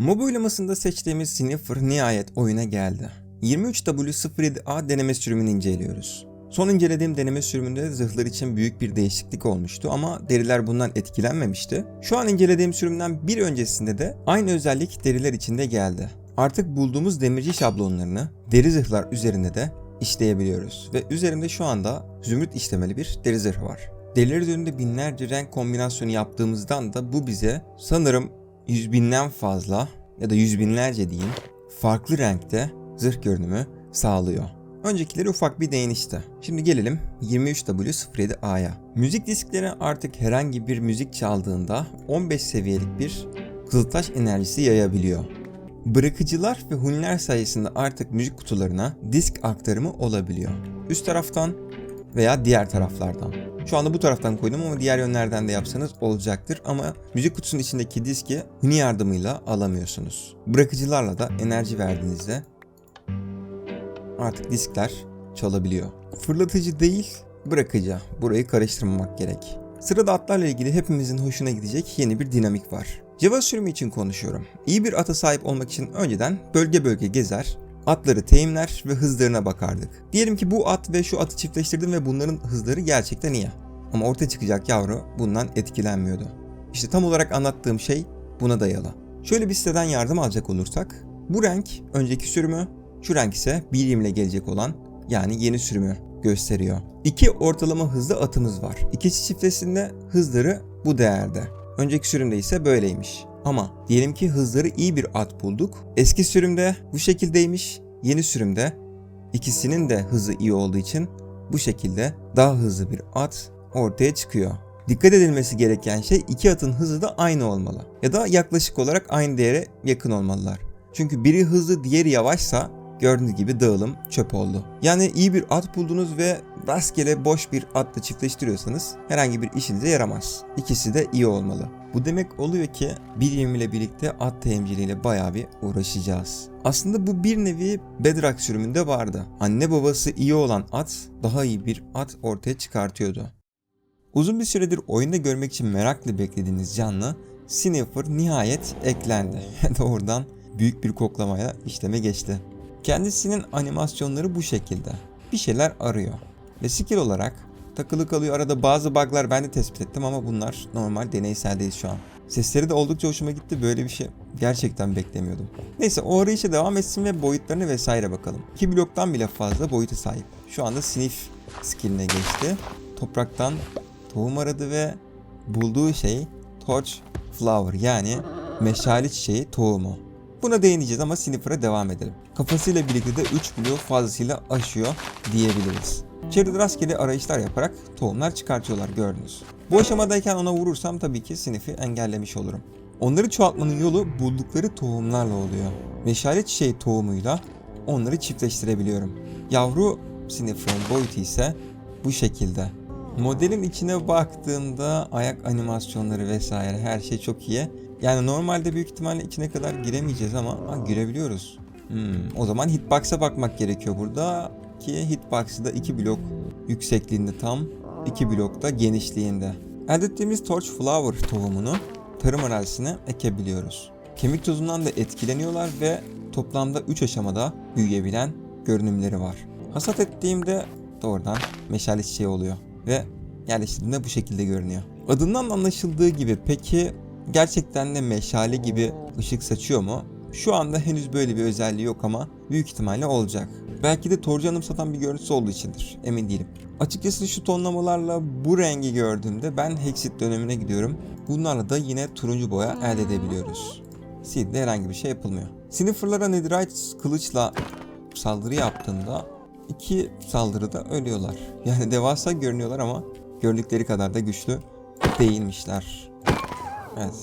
MOBA uygulamasında seçtiğimiz Sniffer nihayet oyuna geldi. 23W07A deneme sürümünü inceliyoruz. Son incelediğim deneme sürümünde zırhlar için büyük bir değişiklik olmuştu ama deriler bundan etkilenmemişti. Şu an incelediğim sürümden bir öncesinde de aynı özellik deriler içinde geldi. Artık bulduğumuz demirci şablonlarını deri zırhlar üzerinde de işleyebiliyoruz ve üzerinde şu anda zümrüt işlemeli bir deri zırhı var. Deriler üzerinde binlerce renk kombinasyonu yaptığımızdan da bu bize sanırım yüz binden fazla ya da yüz binlerce diyeyim farklı renkte zırh görünümü sağlıyor. Öncekileri ufak bir değinişti. Şimdi gelelim 23W07A'ya. Müzik diskleri artık herhangi bir müzik çaldığında 15 seviyelik bir kızıltaş enerjisi yayabiliyor. Bırakıcılar ve huniler sayesinde artık müzik kutularına disk aktarımı olabiliyor. Üst taraftan veya diğer taraflardan. Şu anda bu taraftan koydum ama diğer yönlerden de yapsanız olacaktır ama müzik kutusunun içindeki diski huni yardımıyla alamıyorsunuz. Bırakıcılarla da enerji verdiğinizde artık diskler çalabiliyor. Fırlatıcı değil, bırakıcı. Burayı karıştırmamak gerek. Sırada atlarla ilgili hepimizin hoşuna gidecek yeni bir dinamik var. Java sürümü için konuşuyorum. İyi bir ata sahip olmak için önceden bölge bölge gezer, atları teyimler ve hızlarına bakardık. Diyelim ki bu at ve şu atı çiftleştirdim ve bunların hızları gerçekten iyi. Ama ortaya çıkacak yavru bundan etkilenmiyordu. İşte tam olarak anlattığım şey buna dayalı. Şöyle bir siteden yardım alacak olursak, bu renk önceki sürümü, şu renk ise bir ile gelecek olan yani yeni sürümü gösteriyor. İki ortalama hızlı atımız var. İkisi çiftesinde hızları bu değerde. Önceki sürümde ise böyleymiş. Ama diyelim ki hızları iyi bir at bulduk. Eski sürümde bu şekildeymiş. Yeni sürümde ikisinin de hızı iyi olduğu için bu şekilde daha hızlı bir at ortaya çıkıyor. Dikkat edilmesi gereken şey iki atın hızı da aynı olmalı. Ya da yaklaşık olarak aynı değere yakın olmalılar. Çünkü biri hızlı diğeri yavaşsa gördüğünüz gibi dağılım çöp oldu. Yani iyi bir at buldunuz ve rastgele boş bir atla çiftleştiriyorsanız herhangi bir işinize yaramaz. İkisi de iyi olmalı. Bu demek oluyor ki bir yem ile birlikte at temciliğiyle bayağı bir uğraşacağız. Aslında bu bir nevi Bedrock sürümünde vardı. Anne babası iyi olan at daha iyi bir at ortaya çıkartıyordu. Uzun bir süredir oyunda görmek için merakla beklediğiniz canlı Sniffer nihayet eklendi. Doğrudan büyük bir koklamaya işleme geçti. Kendisinin animasyonları bu şekilde. Bir şeyler arıyor. Ve skill olarak takılı kalıyor. Arada bazı bug'lar ben de tespit ettim ama bunlar normal deneyseldeyiz şu an. Sesleri de oldukça hoşuma gitti. Böyle bir şey gerçekten beklemiyordum. Neyse o arayışa devam etsin ve boyutlarını vesaire bakalım. 2 bloktan bile fazla boyuta sahip. Şu anda sniff skilline geçti. Topraktan tohum aradı ve bulduğu şey torch flower yani meşale çiçeği tohumu. Buna değineceğiz ama Sniffer'a devam edelim. Kafasıyla birlikte de 3 bloğu fazlasıyla aşıyor diyebiliriz. Çevrede rastgele arayışlar yaparak tohumlar çıkartıyorlar gördünüz. Bu aşamadayken ona vurursam tabii ki Sniff'i engellemiş olurum. Onları çoğaltmanın yolu buldukları tohumlarla oluyor. Meşale çiçeği tohumuyla onları çiftleştirebiliyorum. Yavru Sniffer'ın boyutu ise bu şekilde. Modelin içine baktığımda ayak animasyonları vesaire her şey çok iyi. Yani normalde büyük ihtimalle içine kadar giremeyeceğiz ama ha, girebiliyoruz. Hmm, o zaman hitbox'a bakmak gerekiyor burada ki hitbox'ı da 2 blok yüksekliğinde tam 2 blok da genişliğinde. Elde ettiğimiz torch flower tohumunu tarım arazisine ekebiliyoruz. Kemik tozundan da etkileniyorlar ve toplamda 3 aşamada büyüyebilen görünümleri var. Hasat ettiğimde doğrudan meşale çiçeği oluyor ve yerleştirdiğimde bu şekilde görünüyor. Adından anlaşıldığı gibi peki gerçekten de meşale gibi ışık saçıyor mu? Şu anda henüz böyle bir özelliği yok ama büyük ihtimalle olacak. Belki de torcu anımsatan bir görüntüsü olduğu içindir. Emin değilim. Açıkçası şu tonlamalarla bu rengi gördüğümde ben Hexit dönemine gidiyorum. Bunlarla da yine turuncu boya elde edebiliyoruz. Seed'de herhangi bir şey yapılmıyor. Sniffer'lara Netherite kılıçla saldırı yaptığında iki saldırıda ölüyorlar. Yani devasa görünüyorlar ama gördükleri kadar da güçlü değilmişler. Evet.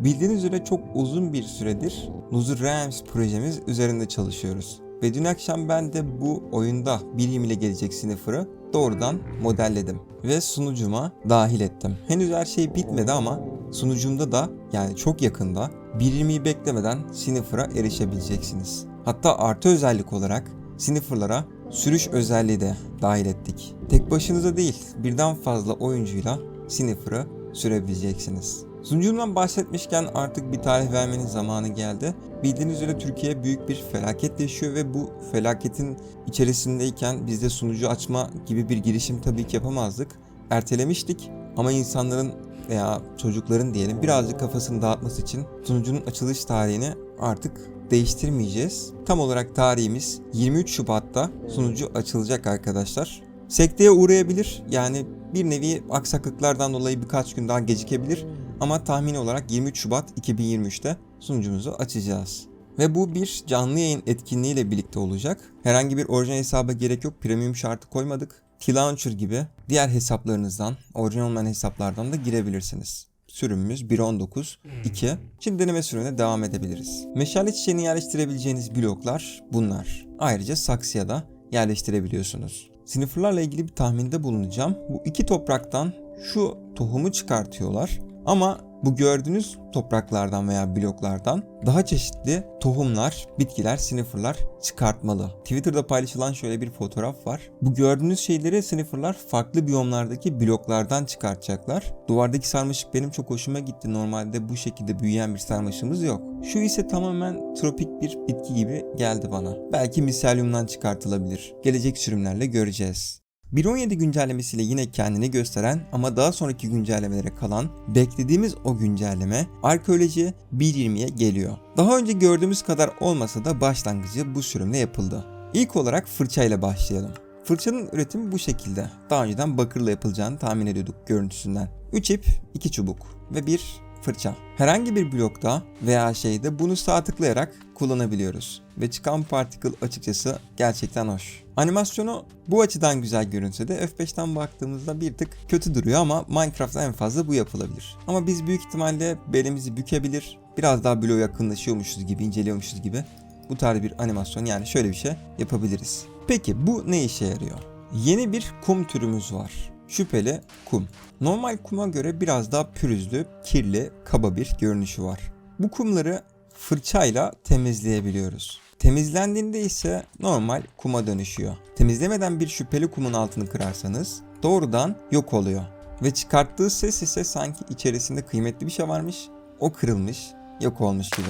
Bildiğiniz üzere çok uzun bir süredir Loser Rams projemiz üzerinde çalışıyoruz. Ve dün akşam ben de bu oyunda birim ile gelecek Sniffer'ı doğrudan modelledim. Ve sunucuma dahil ettim. Henüz her şey bitmedi ama sunucumda da yani çok yakında birimi beklemeden Sniffer'a erişebileceksiniz. Hatta artı özellik olarak Sniffer'lara sürüş özelliği de dahil ettik. Tek başınıza değil birden fazla oyuncuyla Sniffer'ı sürebileceksiniz. Sunucumdan bahsetmişken artık bir tarih vermenin zamanı geldi. Bildiğiniz üzere Türkiye büyük bir felaket yaşıyor ve bu felaketin içerisindeyken biz de sunucu açma gibi bir girişim tabii ki yapamazdık. Ertelemiştik ama insanların veya çocukların diyelim birazcık kafasını dağıtması için sunucunun açılış tarihini artık değiştirmeyeceğiz. Tam olarak tarihimiz 23 Şubat'ta sunucu açılacak arkadaşlar. Sekteye uğrayabilir yani bir nevi aksaklıklardan dolayı birkaç gün daha gecikebilir ama tahmini olarak 23 Şubat 2023'te sunucumuzu açacağız. Ve bu bir canlı yayın etkinliğiyle birlikte olacak. Herhangi bir orijinal hesaba gerek yok. Premium şartı koymadık. T-Launcher gibi diğer hesaplarınızdan, orijinal olmayan hesaplardan da girebilirsiniz. Sürümümüz 1.19.2. Şimdi deneme sürümüne devam edebiliriz. Meşale çiçeğini yerleştirebileceğiniz bloklar bunlar. Ayrıca saksıya da yerleştirebiliyorsunuz. Sniffer'larla ilgili bir tahminde bulunacağım. Bu iki topraktan şu tohumu çıkartıyorlar. Ama bu gördüğünüz topraklardan veya bloklardan daha çeşitli tohumlar, bitkiler, snifferlar çıkartmalı. Twitter'da paylaşılan şöyle bir fotoğraf var. Bu gördüğünüz şeyleri snifferlar farklı biyomlardaki bloklardan çıkartacaklar. Duvardaki sarmaşık benim çok hoşuma gitti. Normalde bu şekilde büyüyen bir sarmaşığımız yok. Şu ise tamamen tropik bir bitki gibi geldi bana. Belki miselyumdan çıkartılabilir. Gelecek sürümlerle göreceğiz. 1.17 güncellemesiyle yine kendini gösteren ama daha sonraki güncellemelere kalan beklediğimiz o güncelleme arkeoloji 1.20'ye geliyor. Daha önce gördüğümüz kadar olmasa da başlangıcı bu sürümle yapıldı. İlk olarak fırçayla başlayalım. Fırçanın üretimi bu şekilde. Daha önceden bakırla yapılacağını tahmin ediyorduk görüntüsünden. 3 ip, 2 çubuk ve bir fırça. Herhangi bir blokta veya şeyde bunu sağ tıklayarak kullanabiliyoruz. Ve çıkan particle açıkçası gerçekten hoş. Animasyonu bu açıdan güzel görünse de F5'ten baktığımızda bir tık kötü duruyor ama Minecraft'ta en fazla bu yapılabilir. Ama biz büyük ihtimalle belimizi bükebilir, biraz daha bloğa yakınlaşıyormuşuz gibi, inceliyormuşuz gibi bu tarz bir animasyon yani şöyle bir şey yapabiliriz. Peki bu ne işe yarıyor? Yeni bir kum türümüz var. Şüpheli kum. Normal kuma göre biraz daha pürüzlü, kirli, kaba bir görünüşü var. Bu kumları fırçayla temizleyebiliyoruz. Temizlendiğinde ise normal kuma dönüşüyor. Temizlemeden bir şüpheli kumun altını kırarsanız doğrudan yok oluyor. Ve çıkarttığı ses ise sanki içerisinde kıymetli bir şey varmış, o kırılmış, yok olmuş gibi.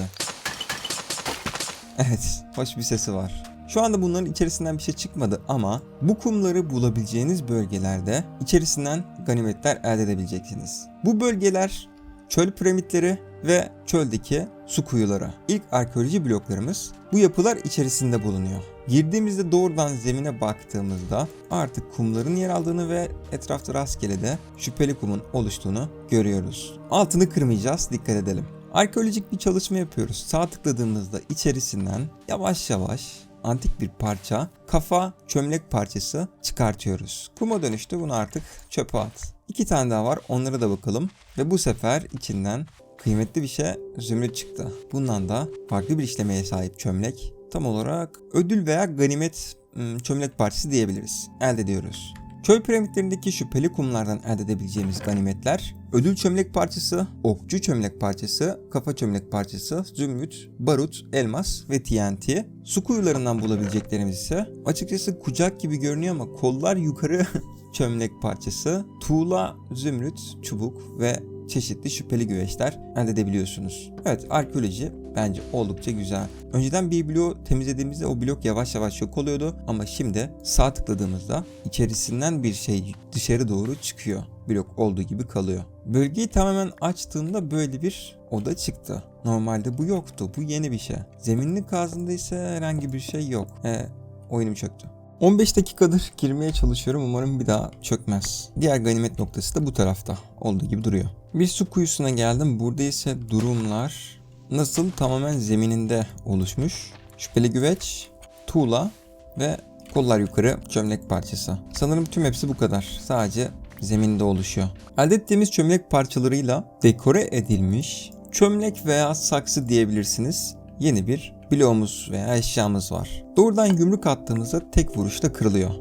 Evet, hoş bir sesi var. Şu anda bunların içerisinden bir şey çıkmadı ama bu kumları bulabileceğiniz bölgelerde içerisinden ganimetler elde edebileceksiniz. Bu bölgeler çöl piramitleri ve çöldeki su kuyuları. İlk arkeoloji bloklarımız bu yapılar içerisinde bulunuyor. Girdiğimizde doğrudan zemine baktığımızda artık kumların yer aldığını ve etrafta rastgele de şüpheli kumun oluştuğunu görüyoruz. Altını kırmayacağız dikkat edelim. Arkeolojik bir çalışma yapıyoruz. Sağ tıkladığımızda içerisinden yavaş yavaş antik bir parça, kafa çömlek parçası çıkartıyoruz. Kuma dönüştü bunu artık çöpe at. İki tane daha var onlara da bakalım. Ve bu sefer içinden kıymetli bir şey zümrüt çıktı. Bundan da farklı bir işlemeye sahip çömlek. Tam olarak ödül veya ganimet ım, çömlek parçası diyebiliriz. Elde ediyoruz. Çöl piramitlerindeki şüpheli kumlardan elde edebileceğimiz ganimetler ödül çömlek parçası, okçu çömlek parçası, kafa çömlek parçası, zümrüt, barut, elmas ve TNT. Su kuyularından bulabileceklerimiz ise açıkçası kucak gibi görünüyor ama kollar yukarı çömlek parçası, tuğla, zümrüt, çubuk ve çeşitli şüpheli güveçler elde edebiliyorsunuz. Evet arkeoloji bence oldukça güzel. Önceden bir bloğu temizlediğimizde o blok yavaş yavaş yok oluyordu ama şimdi sağ tıkladığımızda içerisinden bir şey dışarı doğru çıkıyor. Blok olduğu gibi kalıyor. Bölgeyi tamamen açtığımda böyle bir oda çıktı. Normalde bu yoktu. Bu yeni bir şey. Zeminli kazdığında ise herhangi bir şey yok. E, oyunum çöktü. 15 dakikadır girmeye çalışıyorum. Umarım bir daha çökmez. Diğer ganimet noktası da bu tarafta. Olduğu gibi duruyor. Bir su kuyusuna geldim. Burada ise durumlar nasıl tamamen zemininde oluşmuş. Şüpheli güveç, tuğla ve kollar yukarı çömlek parçası. Sanırım tüm hepsi bu kadar. Sadece zeminde oluşuyor. Elde ettiğimiz çömlek parçalarıyla dekore edilmiş çömlek veya saksı diyebilirsiniz. Yeni bir bloğumuz veya eşyamız var. Doğrudan yumruk attığımızda tek vuruşta kırılıyor.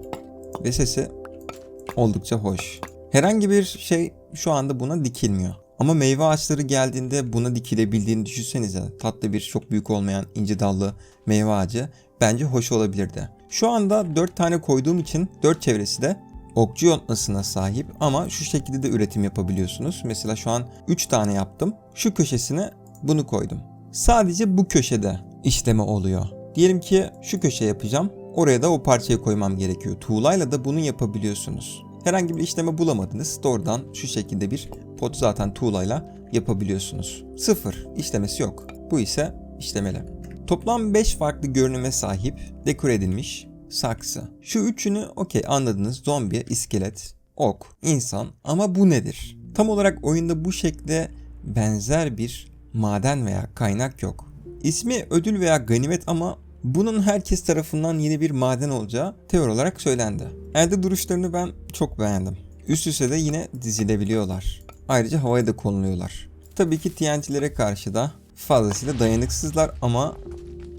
Ve sesi oldukça hoş. Herhangi bir şey şu anda buna dikilmiyor. Ama meyve ağaçları geldiğinde buna dikilebildiğini düşünsenize. Tatlı bir çok büyük olmayan ince dallı meyve ağacı bence hoş olabilirdi. Şu anda 4 tane koyduğum için 4 çevresi de okçu yontmasına sahip ama şu şekilde de üretim yapabiliyorsunuz. Mesela şu an 3 tane yaptım. Şu köşesine bunu koydum. Sadece bu köşede işleme oluyor. Diyelim ki şu köşe yapacağım. Oraya da o parçayı koymam gerekiyor. Tuğlayla da bunu yapabiliyorsunuz. Herhangi bir işleme bulamadınız. Doğrudan şu şekilde bir pot zaten tuğlayla yapabiliyorsunuz. Sıfır işlemesi yok. Bu ise işlemeli. Toplam 5 farklı görünüme sahip dekore edilmiş saksı. Şu üçünü okey anladınız. Zombi, iskelet, ok, insan ama bu nedir? Tam olarak oyunda bu şekle benzer bir maden veya kaynak yok. İsmi ödül veya ganimet ama bunun herkes tarafından yeni bir maden olacağı teori olarak söylendi. Elde duruşlarını ben çok beğendim. Üst üste de yine dizilebiliyorlar. Ayrıca havaya da konuluyorlar. Tabii ki TNT'lere karşı da fazlasıyla dayanıksızlar ama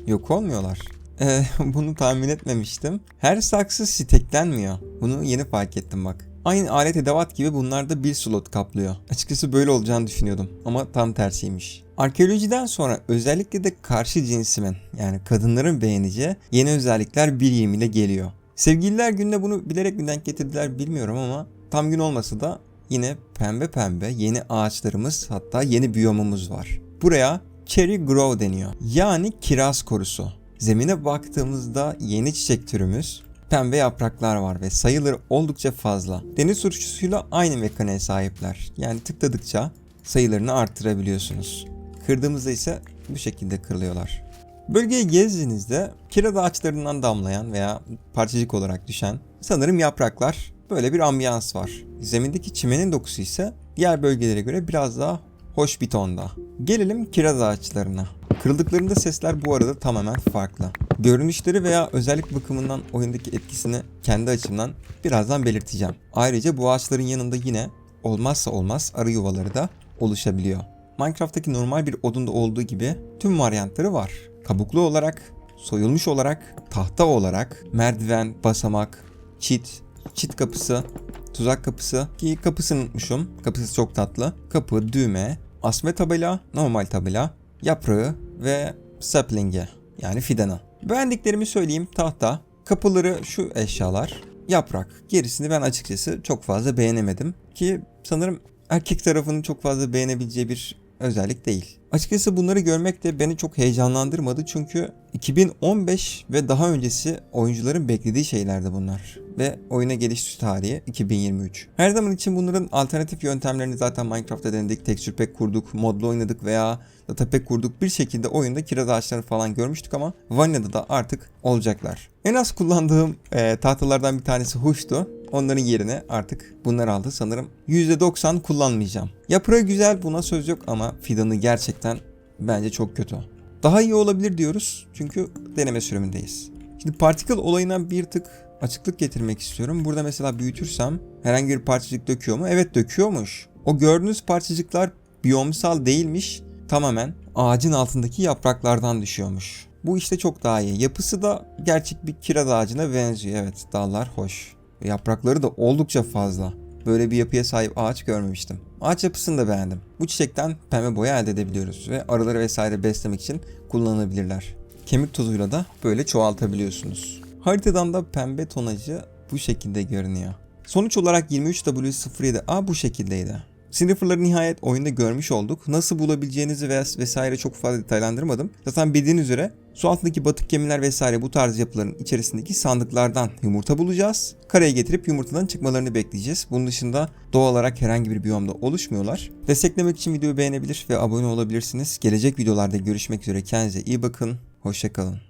yok olmuyorlar. Ee, bunu tahmin etmemiştim. Her saksı steklenmiyor. Bunu yeni fark ettim bak. Aynı alet edevat gibi bunlar da bir slot kaplıyor. Açıkçası böyle olacağını düşünüyordum ama tam tersiymiş. Arkeolojiden sonra özellikle de karşı cinsimin yani kadınların beğeneceği yeni özellikler bir ile geliyor. Sevgililer günde bunu bilerek mi getirdiler bilmiyorum ama tam gün olmasa da yine pembe pembe yeni ağaçlarımız hatta yeni biyomumuz var. Buraya Cherry Grove deniyor. Yani kiraz korusu. Zemine baktığımızda yeni çiçek türümüz pembe yapraklar var ve sayıları oldukça fazla. Deniz turşusuyla aynı mekaniğe sahipler. Yani tıkladıkça sayılarını arttırabiliyorsunuz. Kırdığımızda ise bu şekilde kırılıyorlar. Bölgeyi gezdiğinizde kiraz ağaçlarından damlayan veya parçacık olarak düşen sanırım yapraklar böyle bir ambiyans var. Zemindeki çimenin dokusu ise diğer bölgelere göre biraz daha hoş bir tonda. Gelelim kiraz ağaçlarına. Kırıldıklarında sesler bu arada tamamen farklı. Görünüşleri veya özellik bakımından oyundaki etkisini kendi açımdan birazdan belirteceğim. Ayrıca bu ağaçların yanında yine olmazsa olmaz arı yuvaları da oluşabiliyor. Minecraft'taki normal bir odunda olduğu gibi tüm varyantları var. Kabuklu olarak, soyulmuş olarak, tahta olarak, merdiven, basamak, çit, çit kapısı, tuzak kapısı ki kapısını unutmuşum. Kapısı çok tatlı. Kapı, düğme, asme tabela, normal tabela, yaprağı ve sapling'e yani fidana. Beğendiklerimi söyleyeyim tahta, kapıları şu eşyalar, yaprak. Gerisini ben açıkçası çok fazla beğenemedim ki sanırım erkek tarafının çok fazla beğenebileceği bir özellik değil. Açıkçası bunları görmek de beni çok heyecanlandırmadı çünkü 2015 ve daha öncesi oyuncuların beklediği şeylerdi bunlar. Ve oyuna geliş tarihi 2023. Her zaman için bunların alternatif yöntemlerini zaten Minecraft'ta denedik, texture pack kurduk, modlu oynadık veya data pack kurduk. Bir şekilde oyunda kiraz ağaçları falan görmüştük ama Vanilla'da da artık olacaklar. En az kullandığım e, tahtalardan bir tanesi huştu. Onların yerine artık bunlar aldı. Sanırım %90 kullanmayacağım. Yaprağı güzel buna söz yok ama fidanı gerçekten bence çok kötü. Daha iyi olabilir diyoruz çünkü deneme sürümündeyiz. Şimdi particle olayına bir tık açıklık getirmek istiyorum. Burada mesela büyütürsem herhangi bir parçacık döküyor mu? Evet döküyormuş. O gördüğünüz parçacıklar biyomsal değilmiş. Tamamen ağacın altındaki yapraklardan düşüyormuş. Bu işte çok daha iyi. Yapısı da gerçek bir kiraz ağacına benziyor. Evet dallar hoş. Yaprakları da oldukça fazla. Böyle bir yapıya sahip ağaç görmemiştim. Ağaç yapısını da beğendim. Bu çiçekten pembe boya elde edebiliyoruz ve arıları vesaire beslemek için kullanılabilirler. Kemik tozuyla da böyle çoğaltabiliyorsunuz. Haritadan da pembe tonajı bu şekilde görünüyor. Sonuç olarak 23W07A bu şekildeydi. Sniffer'ları nihayet oyunda görmüş olduk. Nasıl bulabileceğinizi ves- vesaire çok fazla detaylandırmadım. Zaten bildiğiniz üzere su altındaki batık gemiler vesaire bu tarz yapıların içerisindeki sandıklardan yumurta bulacağız. Karaya getirip yumurtadan çıkmalarını bekleyeceğiz. Bunun dışında doğal olarak herhangi bir biyomda oluşmuyorlar. Desteklemek için videoyu beğenebilir ve abone olabilirsiniz. Gelecek videolarda görüşmek üzere. Kendinize iyi bakın. Hoşçakalın.